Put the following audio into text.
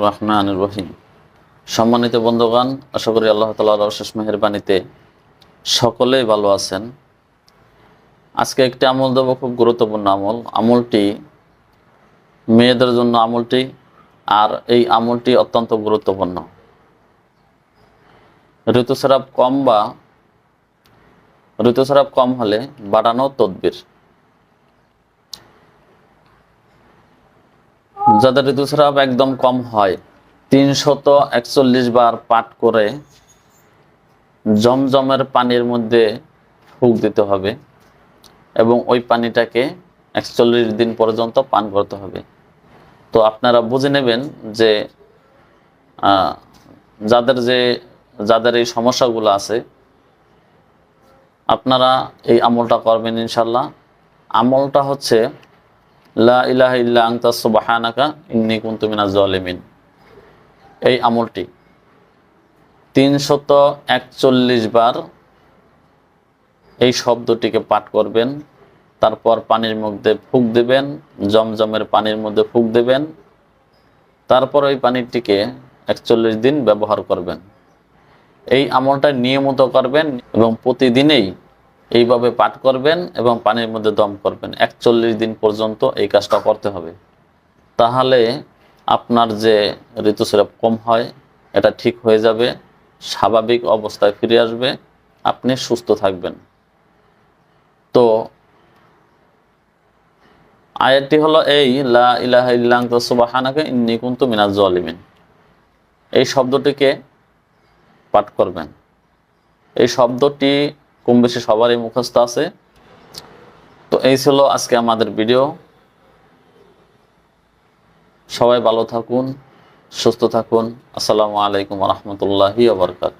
রহমানির রহিম। সম্মানিত বন্ধুগণ, আশা করি আল্লাহ তালার অশেষ মেহেরবানিতে সকলেই ভালো আছেন। আজকে একটি আমল দেবো, খুব গুরুত্বপূর্ণ আমল। আমলটি মেয়েদের জন্য আমলটি, আর এই আমলটি অত্যন্ত গুরুত্বপূর্ণ। ঋতুস্রাব কম বা ঋতুস্রাব কম হলে বাড়ানো তদবির। যাদের ঋতুস্রাব একদম কম হয়। তিনশত একচল্লিশ বার পাঠ করে জমজমের পানির মধ্যে ফুক দিতে হবে এবং ওই পানিটাকে একচল্লিশ দিন পর্যন্ত পান করতে হবে। তো আপনারা বুঝে নেবেন যে যাদের যে, যাদের এই সমস্যাগুলো আছে, আপনারা এই আমলটা করবেন ইনশাল্লাহ। আমলটা হচ্ছে লা ইলাহা ইল্লা আনতা সুবহানাকা ইন্নী কুনতু মিনাজ জালিমিন। এই আমলটি তিনশত একচল্লিশ বার এই শব্দটিকে পাঠ করবেন, তারপর পানির মধ্যে ফুক দেবেন, জমজমের পানির মধ্যে ফুক দেবেন, তারপর ওই পানিটিকে একচল্লিশ দিন ব্যবহার করবেন। এই আমলটা নিয়মিত করবেন এবং প্রতিদিনেই এইভাবে পাঠ করবেন এবং পানির মধ্যে দম করবেন। একচল্লিশ দিন পর্যন্ত এই কাজটা করতে হবে। তাহলে আপনার যে ঋতুস্রাব কম হয়, এটা ঠিক হয়ে যাবে, স্বাভাবিক অবস্থায় ফিরে আসবে, আপনি সুস্থ থাকবেন। তো আয়াতটি হলো এই, লা ইলাহা ইন্নী কুনতু মিনাজ জালিমিন। এই শব্দটিকে পাঠ করবেন। এই শব্দটি কম বেশি সবারই মুখস্থ আছে। তো এই ছিল আজকে আমাদের ভিডিও সবাই ভালো থাকুন, সুস্থ থাকুন। আসসালামু আলাইকুম রহমতুল্লাহি আবরকাত